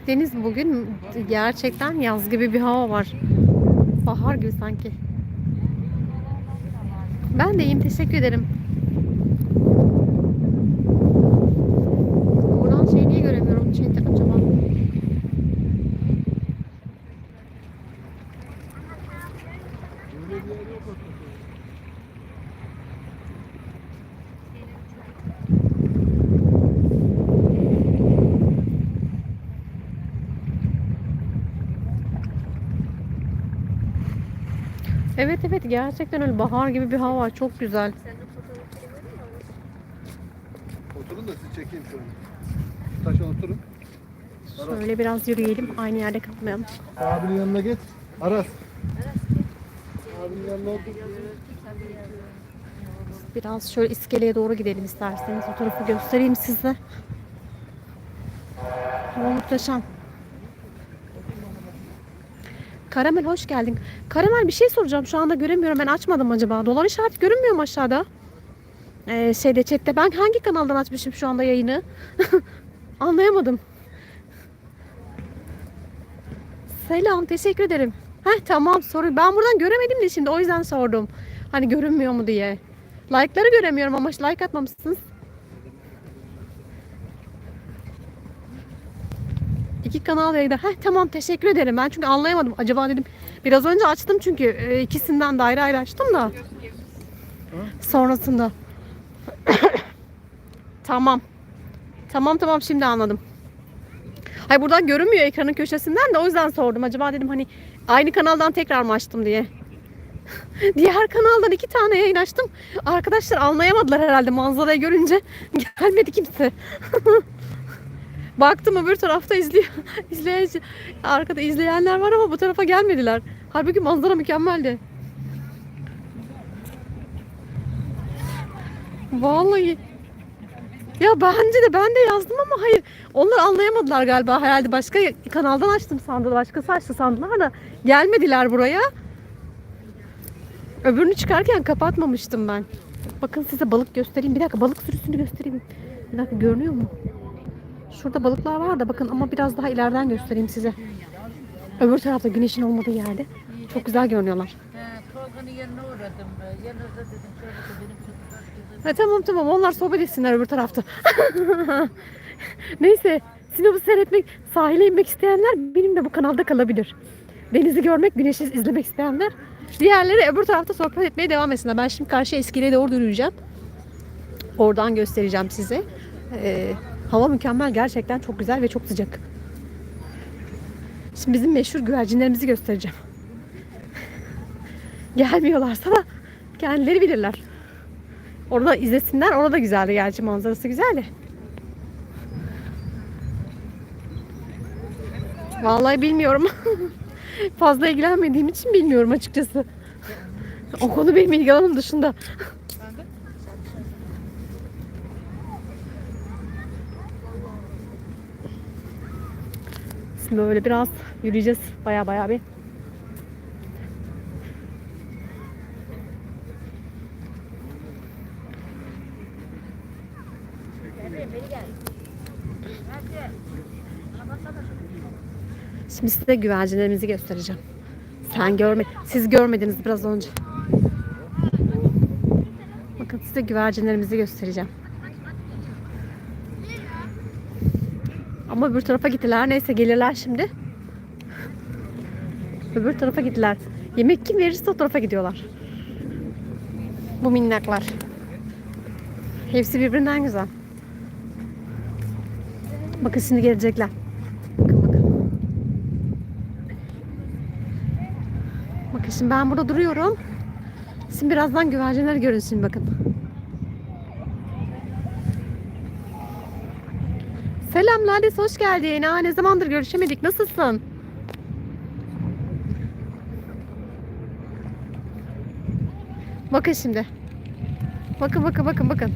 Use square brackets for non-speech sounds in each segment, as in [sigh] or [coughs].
Evet Deniz bugün gerçekten yaz gibi bir hava var. Bahar gibi sanki. Ben de iyiyim teşekkür ederim. Buradan şeyi niye göremiyorum? Şey acaba. Evet evet gerçekten öyle bahar gibi bir hava. Çok güzel. Oturun da sizi çekeyim şöyle. Taşa oturun. Şöyle biraz yürüyelim. Aynı yerde kalmayalım. Abinin yanına git. Aras. Abinin yanına otur. Biraz şöyle iskeleye doğru gidelim isterseniz. O tarafı göstereyim size. Hava muhteşem. Karamel hoş geldin. Karamel bir şey soracağım. Şu anda göremiyorum. Ben açmadım acaba. Dolar işareti görünmüyor mu aşağıda? Ee, şeyde chatte. Ben hangi kanaldan açmışım şu anda yayını? [laughs] Anlayamadım. Selam. Teşekkür ederim. Heh tamam soru. Ben buradan göremedim de şimdi. O yüzden sordum. Hani görünmüyor mu diye. Like'ları göremiyorum ama like atmamışsınız. İki kanal yayında. Heh tamam teşekkür ederim. Ben çünkü anlayamadım. Acaba dedim biraz önce açtım çünkü e, ikisinden de ayrı ayrı açtım da. Sonrasında. [coughs] tamam. Tamam tamam şimdi anladım. Hayır buradan görünmüyor ekranın köşesinden de o yüzden sordum. Acaba dedim hani aynı kanaldan tekrar mı açtım diye. [laughs] Diğer kanaldan iki tane yayın açtım. Arkadaşlar anlayamadılar herhalde manzarayı görünce. [laughs] Gelmedi kimse. [laughs] Baktım öbür tarafta izliyor. [laughs] izleyici arkada izleyenler var ama bu tarafa gelmediler. Halbuki manzara mükemmeldi. Vallahi. Ya bence de ben de yazdım ama hayır. Onlar anlayamadılar galiba. Herhalde başka kanaldan açtım sandılar. Başkası açtı sandılar da gelmediler buraya. Öbürünü çıkarken kapatmamıştım ben. Bakın size balık göstereyim. Bir dakika balık sürüsünü göstereyim. Bir dakika görünüyor mu? Şurada balıklar var da bakın ama biraz daha ileriden göstereyim size. Öbür tarafta güneşin olmadığı yerde. Çok güzel görünüyorlar. Ha, tamam tamam onlar sohbet etsinler öbür tarafta. [laughs] Neyse Sinop'u seyretmek, sahile inmek isteyenler benim de bu kanalda kalabilir. Denizi görmek, güneşi izlemek isteyenler diğerleri öbür tarafta sohbet etmeye devam etsinler. Ben şimdi karşı iskeleye doğru yürüyeceğim. Oradan göstereceğim size. Ee, hava mükemmel gerçekten çok güzel ve çok sıcak. Şimdi bizim meşhur güvercinlerimizi göstereceğim. [laughs] Gelmiyorlarsa da kendileri bilirler. Orada izlesinler. Orada güzeldi gerçi manzarası güzeldi. Vallahi bilmiyorum. [laughs] Fazla ilgilenmediğim için bilmiyorum açıkçası. [laughs] O konu benim ilgi alanım dışında. Böyle biraz yürüyeceğiz. Baya baya bir. Şimdi size güvercinlerimizi göstereceğim. Sen görme, siz görmediniz biraz önce. Bakın size güvercinlerimizi göstereceğim. Ama öbür tarafa gittiler. Neyse gelirler şimdi. Öbür tarafa gittiler. Yemek kim verirse o tarafa gidiyorlar. Bu minnaklar. Hepsi birbirinden güzel. Bakın şimdi gelecekler. Bakın bakın. Bakın şimdi ben burada duruyorum. Şimdi birazdan güvercinler görünsün bakın. Selam Lales hoş geldin. Aa, ne zamandır görüşemedik. Nasılsın? Bakın şimdi. Bakın bakın bakın bakın.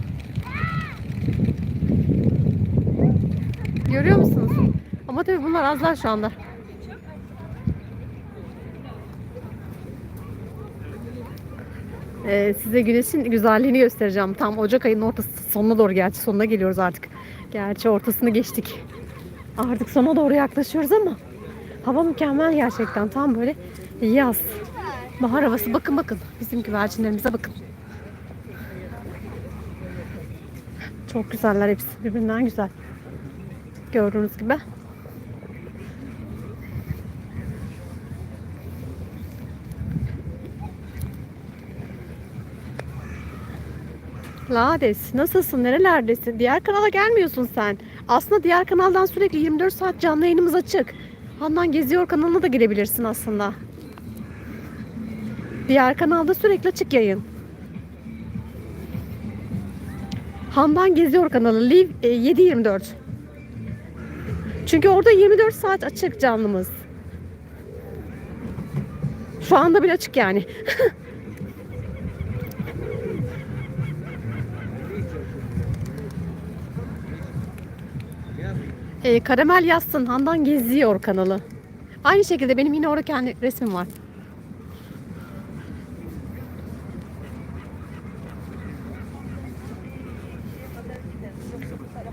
Görüyor musunuz? Ama tabii bunlar azlar şu anda. Ee, size güneşin güzelliğini göstereceğim. Tam Ocak ayının ortası sonuna doğru gerçi sonuna geliyoruz artık. Gerçi ortasını geçtik. Artık sona doğru yaklaşıyoruz ama hava mükemmel gerçekten. Tam böyle yaz. Bahar havası. Bakın bakın. Bizim güvercinlerimize bakın. Çok güzeller hepsi. Birbirinden güzel. Gördüğünüz gibi. Lades, nasılsın? Nerelerdesin? Diğer kanala gelmiyorsun sen. Aslında diğer kanaldan sürekli 24 saat canlı yayınımız açık. Handan Geziyor kanalına da girebilirsin aslında. Diğer kanalda sürekli açık yayın. Handan Geziyor kanalı Live e, 724. Çünkü orada 24 saat açık canlımız. Şu anda bile açık yani. [laughs] E, Karamel yazsın. Handan Geziyor kanalı. Aynı şekilde benim yine orada kendi resmim var.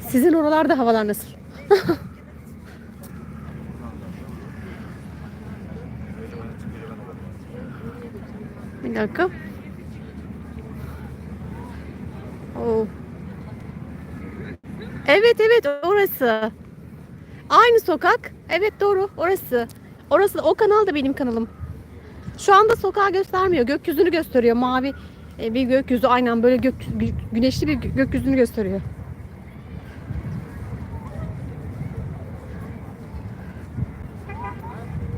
Sizin oralarda havalar nasıl? [laughs] Bir dakika. Oo. Evet evet orası. Aynı sokak. Evet doğru orası. Orası o kanal da benim kanalım. Şu anda sokağı göstermiyor. Gökyüzünü gösteriyor. Mavi e, bir gökyüzü aynen böyle gök, gü- güneşli bir gö- gökyüzünü gösteriyor.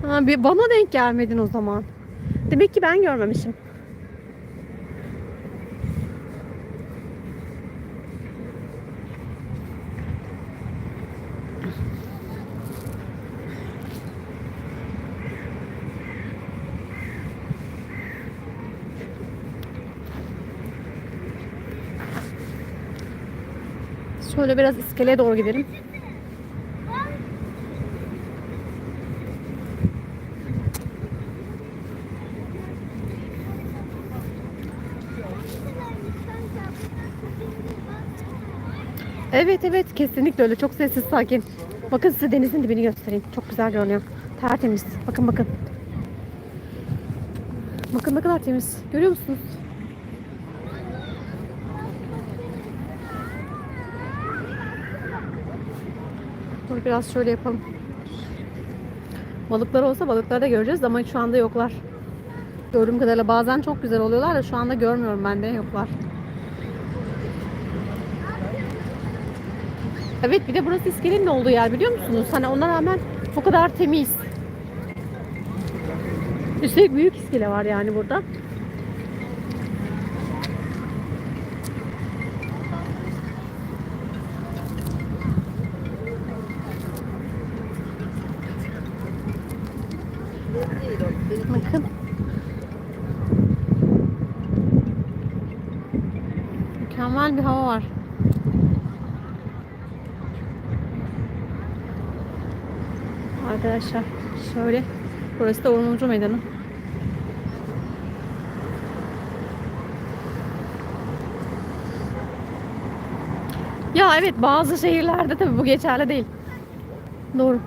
Ha, bir bana denk gelmedin o zaman. Demek ki ben görmemişim. Şöyle biraz iskeleye doğru gidelim. Evet evet kesinlikle öyle. Çok sessiz sakin. Bakın size denizin dibini göstereyim. Çok güzel görünüyor. Tertemiz. Bakın bakın. Bakın ne kadar temiz. Görüyor musunuz? Biraz şöyle yapalım. Balıklar olsa balıkları da göreceğiz ama şu anda yoklar. Gördüğüm kadarıyla bazen çok güzel oluyorlar da şu anda görmüyorum ben de yoklar. Evet bir de burası iskelenin olduğu yer biliyor musunuz? Hani ona rağmen o kadar temiz. Üstelik büyük iskele var yani burada. Bakın. Mükemmel bir hava var. Arkadaşlar şöyle burası da Ormancu Meydanı. Ya evet bazı şehirlerde tabii bu geçerli değil. Doğru.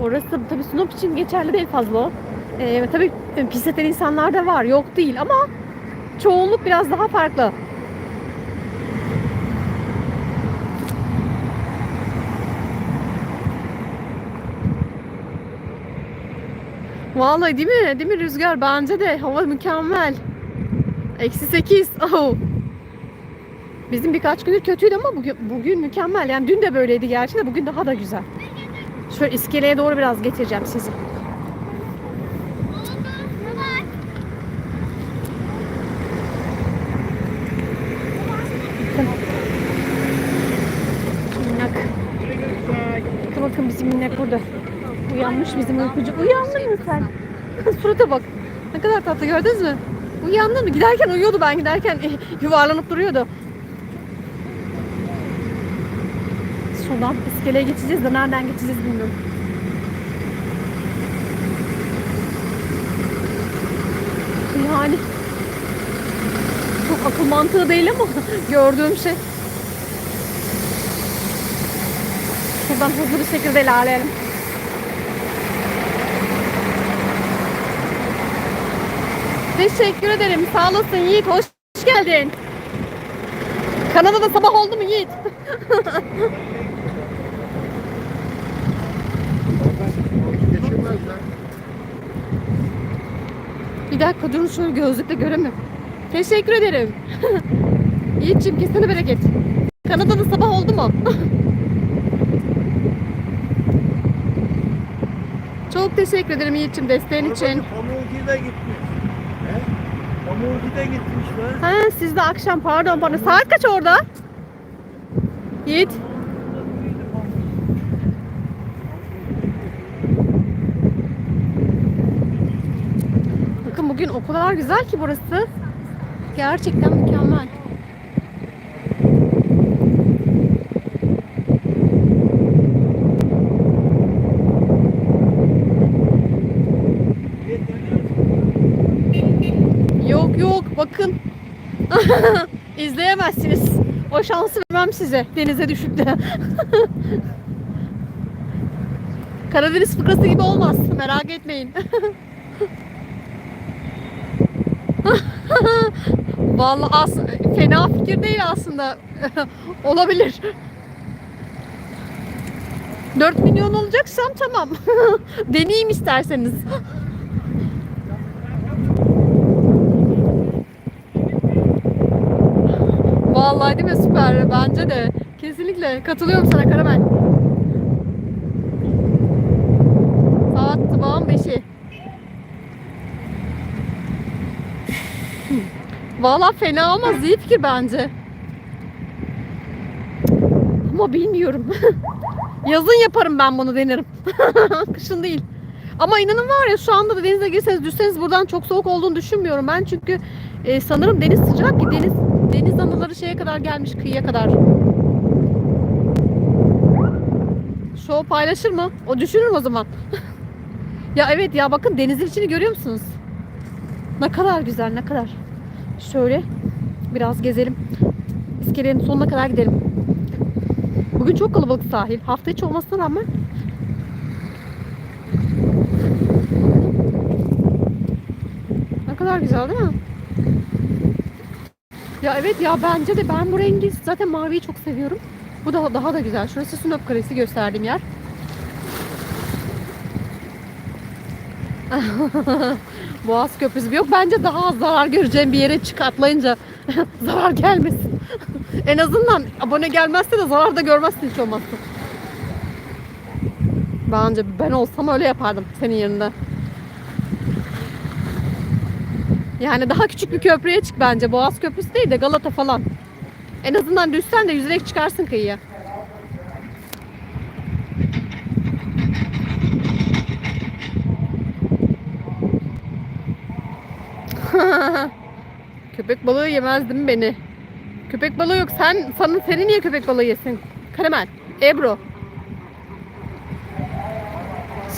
Orası tabii Sinop için geçerli değil fazla o. Ee, tabii pis eten insanlar da var. Yok değil ama çoğunluk biraz daha farklı. Vallahi değil mi? Değil mi Rüzgar? Bence de hava mükemmel. Eksi 8. [laughs] Oh. Bizim birkaç gündür kötüydü ama bugün, bugün mükemmel. Yani dün de böyleydi gerçi de bugün daha da güzel. Şöyle iskeleye doğru biraz getireceğim sizi. Bakın. Minnak. Bakın bakın bizim minnak burada. Uyanmış bizim uykucu. Uyandın mı sen? Surata bak. Ne kadar tatlı gördünüz mü? Uyandın mı? Giderken uyuyordu ben giderken [laughs] yuvarlanıp duruyordu. Şuradan iskeleye geçeceğiz de nereden geçeceğiz bilmiyorum. Yani çok akıl mantığı değil ama [laughs] gördüğüm şey. Şuradan hızlı bir şekilde ilerleyelim. Teşekkür ederim. Sağ olasın Yiğit. Hoş geldin. Kanada'da sabah oldu mu Yiğit? [laughs] Bir dakika durun şöyle gözlükle göremiyorum. Teşekkür ederim. [laughs] Yiğit'ciğim kesene bereket. Kanada'da sabah oldu mu? [laughs] Çok teşekkür ederim Yiğit'ciğim desteğin için. Pamuklu'da gitmiş. He? Pamuklu'da gitmiş lan. Ha siz de akşam pardon pardon. Saat kaç orada? Yiğit. Bakın bugün o kadar güzel ki burası. Gerçekten mükemmel. Yok yok bakın. İzleyemezsiniz. O şansı vermem size denize düşüp de. [laughs] Karadeniz fıkrası gibi olmaz. Merak etmeyin. [laughs] Vallahi as fena fikir değil aslında. [laughs] Olabilir. 4 milyon olacaksam tamam. Deneyeyim isterseniz. Vallahi değil mi süper bence de. Kesinlikle katılıyorum sana Karamel. Saat sabahın 5'i. Vallahi fena olmaz iyi fikir bence. Ama bilmiyorum. [laughs] Yazın yaparım ben bunu denerim. [laughs] Kışın değil. Ama inanın var ya şu anda da denize girseniz düşseniz buradan çok soğuk olduğunu düşünmüyorum ben. Çünkü e, sanırım deniz sıcak ki deniz deniz anıları şeye kadar gelmiş kıyıya kadar. O paylaşır mı? O düşünür o zaman. [laughs] ya evet ya bakın denizin içini görüyor musunuz? Ne kadar güzel ne kadar. Şöyle biraz gezelim. İskelenin sonuna kadar gidelim. Bugün çok kalabalık sahil. Hafta içi olmasına rağmen Ne kadar güzel değil mi? Ya evet ya bence de ben bu rengi zaten maviyi çok seviyorum. Bu da daha da güzel. Şurası Sinop Kalesi gösterdiğim yer. [laughs] Boğaz Köprüsü. Yok bence daha az zarar göreceğim bir yere çık atlayınca [laughs] zarar gelmesin. [laughs] en azından abone gelmezse de zarar da görmezsin hiç olmazsa. Bence ben olsam öyle yapardım senin yerinde. Yani daha küçük bir köprüye çık bence. Boğaz Köprüsü değil de Galata falan. En azından düşsen de yüzerek çıkarsın kıyıya. [laughs] köpek balığı yemezdim beni. Köpek balığı yok. Sen sana seni niye köpek balığı yesin? Karamel, Ebru.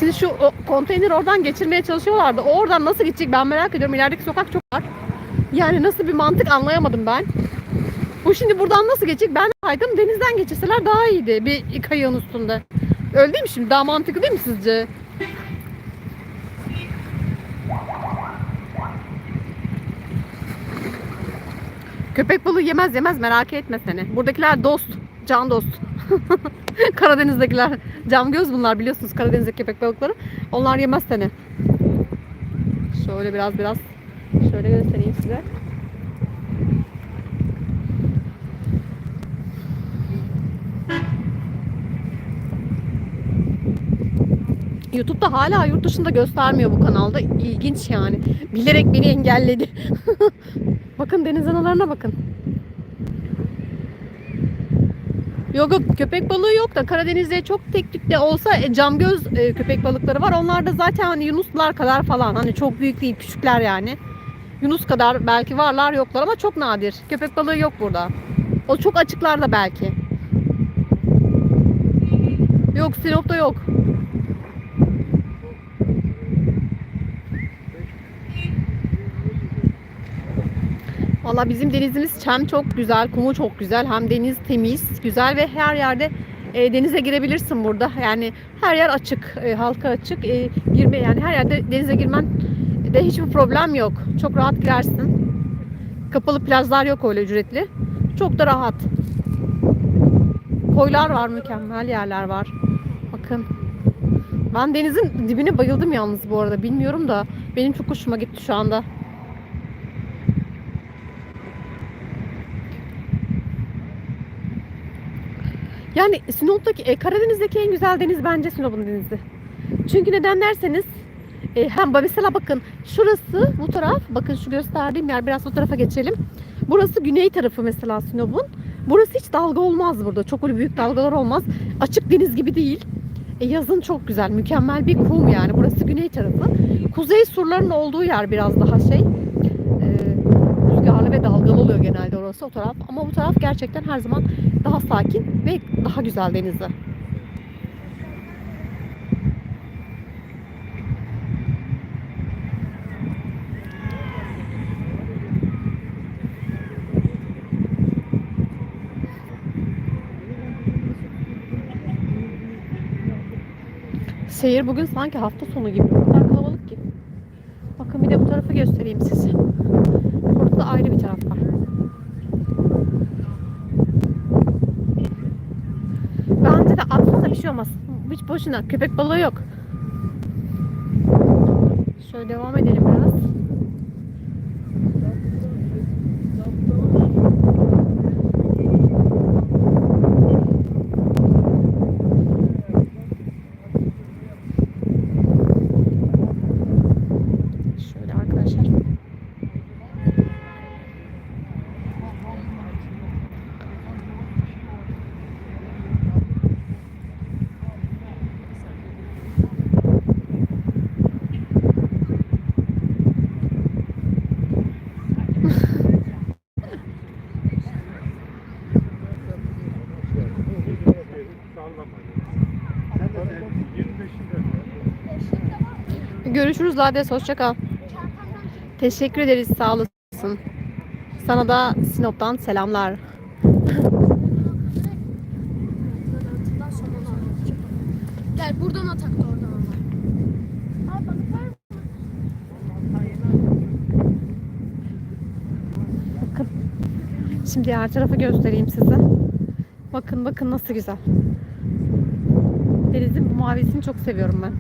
Şimdi şu konteyner oradan geçirmeye çalışıyorlardı. O oradan nasıl gidecek ben merak ediyorum. İlerideki sokak çok var. Yani nasıl bir mantık anlayamadım ben. Bu şimdi buradan nasıl geçecek? Ben haydım denizden geçirseler daha iyiydi. Bir kayığın üstünde. Öyle değil mi şimdi? Daha mantıklı değil mi sizce? Köpek balığı yemez yemez merak etme seni. Buradakiler dost. Can dost. [laughs] [laughs] Karadeniz'dekiler cam göz bunlar biliyorsunuz Karadeniz'deki köpek balıkları. Onlar yemez seni. Şöyle biraz biraz şöyle göstereyim size. YouTube'da hala yurt dışında göstermiyor bu kanalda. İlginç yani. Bilerek beni engelledi. [laughs] bakın deniz analarına bakın. Yok yok köpek balığı yok da Karadeniz'de çok tek tük de olsa e, camgöz e, köpek balıkları var. Onlar da zaten hani yunuslar kadar falan. Hani çok büyük değil küçükler yani. Yunus kadar belki varlar yoklar ama çok nadir. Köpek balığı yok burada. O çok açıklarda belki. Yok Sinop'ta yok. Valla bizim denizimiz hem çok güzel, kumu çok güzel, hem deniz temiz, güzel ve her yerde E, denize girebilirsin burada. Yani her yer açık, e, halka açık. E, girme yani her yerde denize girmen de hiçbir problem yok. Çok rahat girersin. Kapalı plajlar yok öyle ücretli. Çok da rahat. Koylar var, mükemmel yerler var. Bakın. Ben denizin dibine bayıldım yalnız bu arada. Bilmiyorum da benim çok hoşuma gitti şu anda. Yani Sinop'taki, e, Karadeniz'deki en güzel deniz bence Sinop'un denizi. Çünkü neden derseniz e, hem mesela bakın şurası bu taraf bakın şu gösterdiğim yer biraz o tarafa geçelim. Burası güney tarafı mesela Sinop'un. Burası hiç dalga olmaz burada. Çok öyle büyük dalgalar olmaz. Açık deniz gibi değil. E, yazın çok güzel, mükemmel bir kum yani. Burası güney tarafı. Kuzey surlarının olduğu yer biraz daha şey. Dalgalı oluyor genelde orası o taraf. Ama bu taraf gerçekten her zaman daha sakin ve daha güzel denizi. Şehir bugün sanki hafta sonu gibi. O kadar kalabalık ki. Bakın bir de bu tarafı göstereyim size. Da ayrı bir taraf. Bence de atsa bir şey olmaz. Hiç boşuna. Köpek balığı yok. Şöyle devam edelim biraz. Şöyle arkadaşlar. Görüşürüz Lades. Hoşça kal. Teşekkür ederiz. Sağ olasın. Sana da Sinop'tan selamlar. Gel buradan atak da oradan ama. Mı? Şimdi diğer tarafı göstereyim size. Bakın bakın nasıl güzel. Denizin bu mavisini çok seviyorum ben.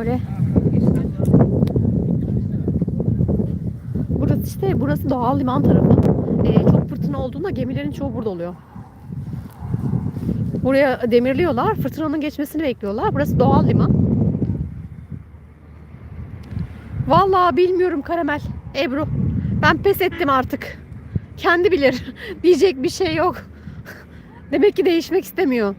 Şöyle. Burası işte burası doğal liman tarafı. Ee, çok fırtına olduğunda gemilerin çoğu burada oluyor. Buraya demirliyorlar. Fırtınanın geçmesini bekliyorlar. Burası doğal liman. Vallahi bilmiyorum Karamel. Ebru. Ben pes ettim artık. Kendi bilir. [laughs] Diyecek bir şey yok. [laughs] Demek ki değişmek istemiyor.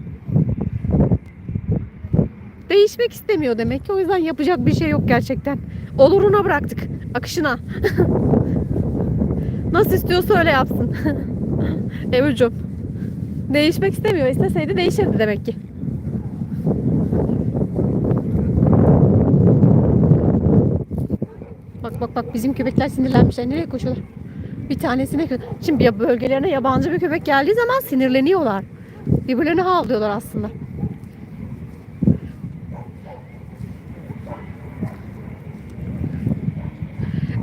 Değişmek istemiyor demek ki. O yüzden yapacak bir şey yok gerçekten. Oluruna bıraktık. Akışına. [laughs] Nasıl istiyorsa öyle yapsın. [laughs] Ebru'cum. Değişmek istemiyor. İsteseydi değişirdi demek ki. Bak bak bak bizim köpekler sinirlenmişler. Nereye koşuyorlar? Bir tanesine Şimdi ya bölgelerine yabancı bir köpek geldiği zaman sinirleniyorlar. Birbirlerine havlıyorlar aslında.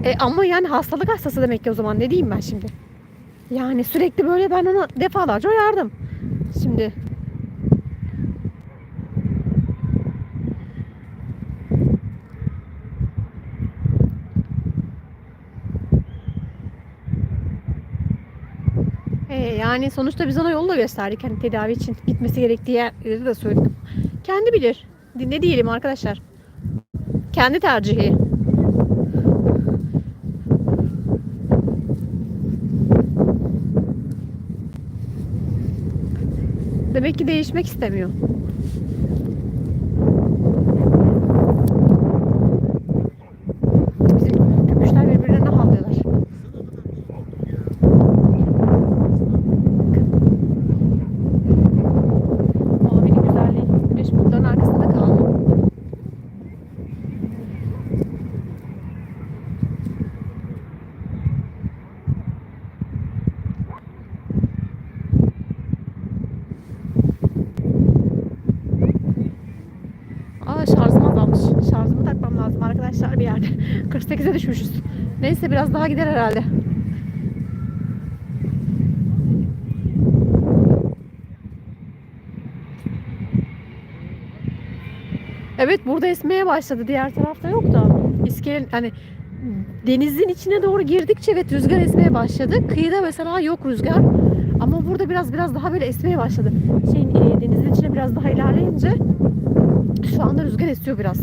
E ama yani hastalık hastası demek ki o zaman ne diyeyim ben şimdi? Yani sürekli böyle ben ona defalarca uyardım. Şimdi Ee, yani sonuçta biz ona yolu da gösterdik. Hani tedavi için gitmesi gerektiği yerleri de söyledik. Kendi bilir. Ne diyelim arkadaşlar? Kendi tercihi. Demek ki değişmek istemiyor. herhalde. 48'e düşmüşüz. Neyse biraz daha gider herhalde. Evet burada esmeye başladı. Diğer tarafta yok da. İskele, hani denizin içine doğru girdikçe evet rüzgar esmeye başladı. Kıyıda mesela yok rüzgar. Ama burada biraz biraz daha böyle esmeye başladı. Şey, e, denizin içine biraz daha ilerleyince şu anda rüzgar esiyor biraz.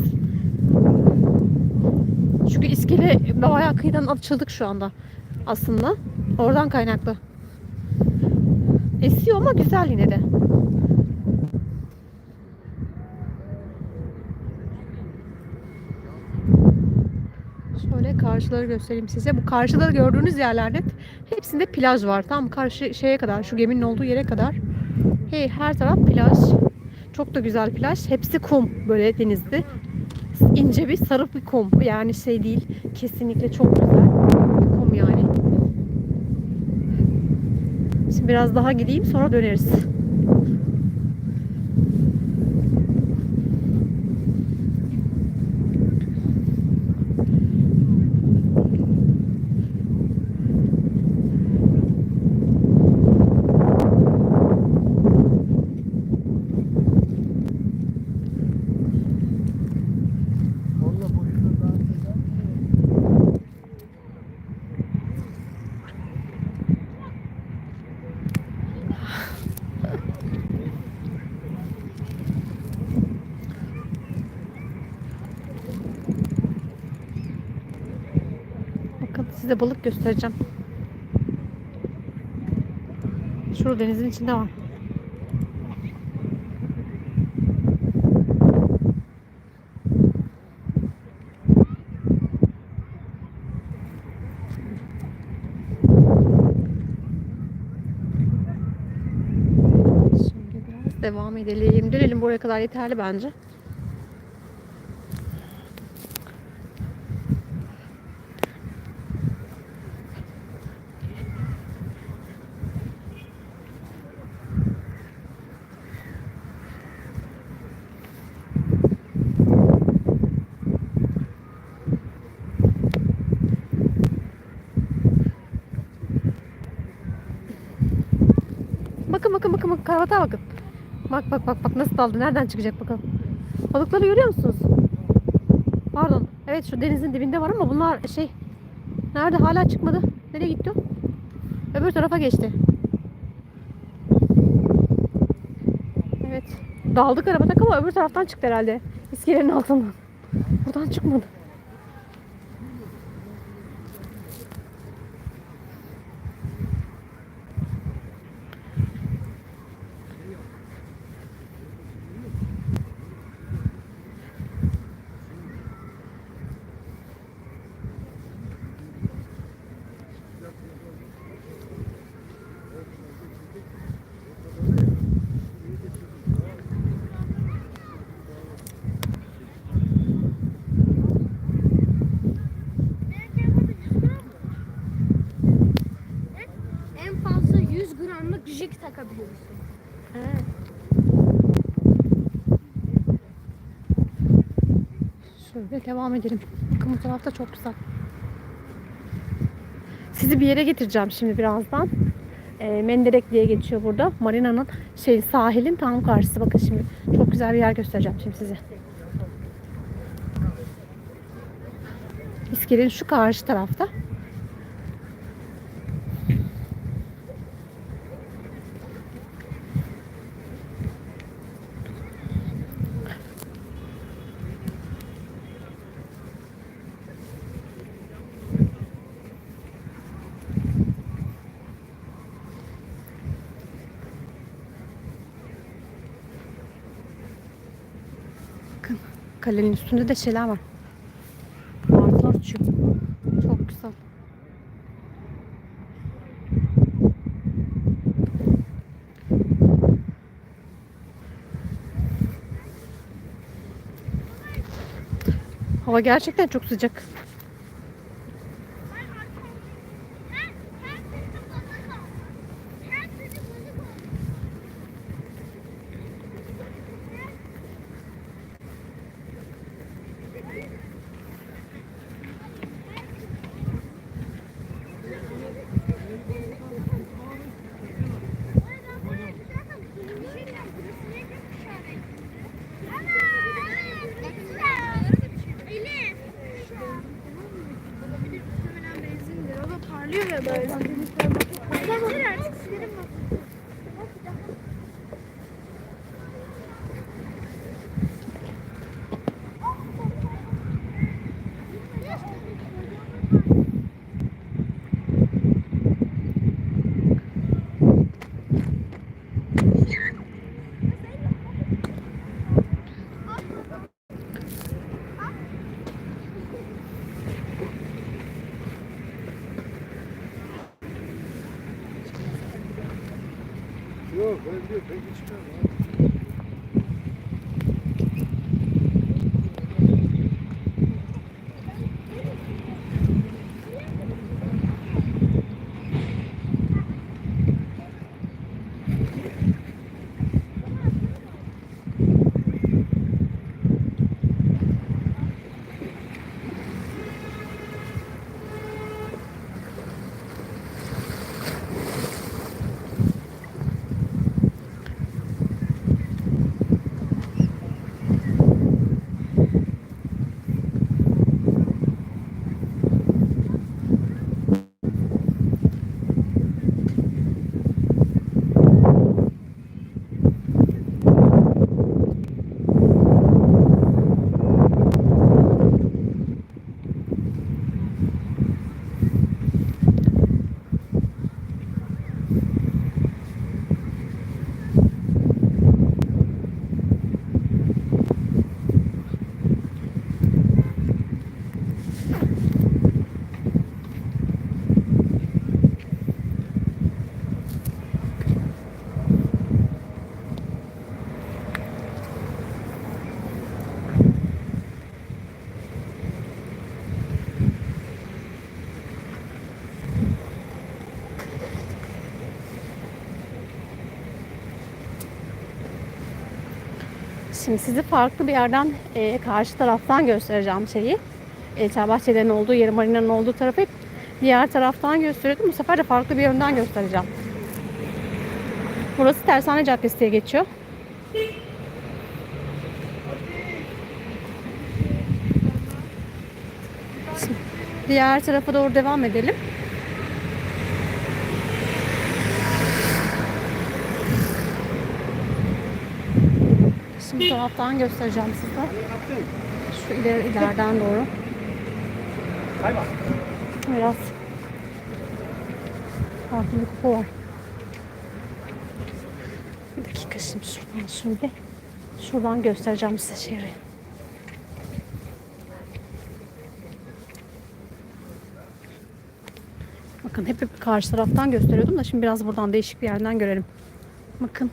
Çünkü iskele bayağı kıyıdan açıldık şu anda aslında. Oradan kaynaklı. Esiyor ama güzel yine de. Şöyle karşıları göstereyim size. Bu karşıda gördüğünüz yerlerde hepsinde plaj var. Tam karşı şeye kadar, şu geminin olduğu yere kadar. Hey, her taraf plaj. Çok da güzel plaj. Hepsi kum böyle denizde. İnce bir sarı bir kum. Yani şey değil. Kesinlikle çok güzel. Bir kum yani. Şimdi biraz daha gideyim sonra döneriz. Size balık göstereceğim. Şurada denizin içinde var. Devam edelim. Dönelim buraya kadar yeterli bence. Bakın bakın bakın bakın. Bak bak bak bak nasıl daldı. Nereden çıkacak bakalım. Balıkları görüyor musunuz? Pardon. Evet şu denizin dibinde var ama bunlar şey nerede hala çıkmadı. Nereye gitti? Öbür tarafa geçti. Evet. Daldı karabatak ama öbür taraftan çıktı herhalde. İskelenin altından. Buradan çıkmadı. 100 gramlık jig takabiliyorsun. Şöyle devam edelim. Bakın bu tarafta çok güzel. Sizi bir yere getireceğim şimdi birazdan. E, Menderek diye geçiyor burada. Marina'nın şey sahilin tam karşısı. Bakın şimdi çok güzel bir yer göstereceğim şimdi size. İskelenin şu karşı tarafta. Bakın kalenin üstünde de şeyler var. Martılar uçuyor. Çok güzel. Hava gerçekten çok sıcak. Ben Şimdi sizi farklı bir yerden e, karşı taraftan göstereceğim şeyi. E, Çağbahçe'lerin olduğu yeri, marinanın olduğu tarafı hep diğer taraftan gösteriyordum. Bu sefer de farklı bir yönden göstereceğim. Burası Tersane Caddesi diye geçiyor. Şimdi diğer tarafa doğru devam edelim. Şimdi taraftan göstereceğim size. Şu ileri, ileriden doğru. Biraz farklı bir koku var. Bir dakika şimdi şuradan şöyle. Şuradan göstereceğim size şehri. Bakın hep, hep karşı taraftan gösteriyordum da şimdi biraz buradan değişik bir yerden görelim. Bakın.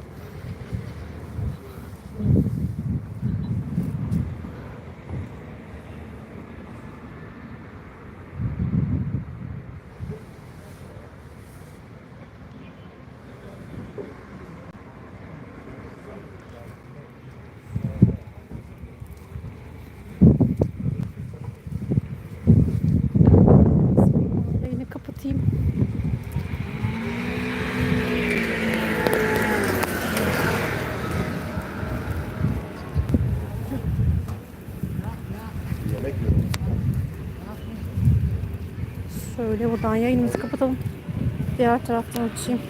Yine kapatayım. Yemek yiyorum. Şöyle buradan yayınımızı kapatalım. Diğer taraftan açayım.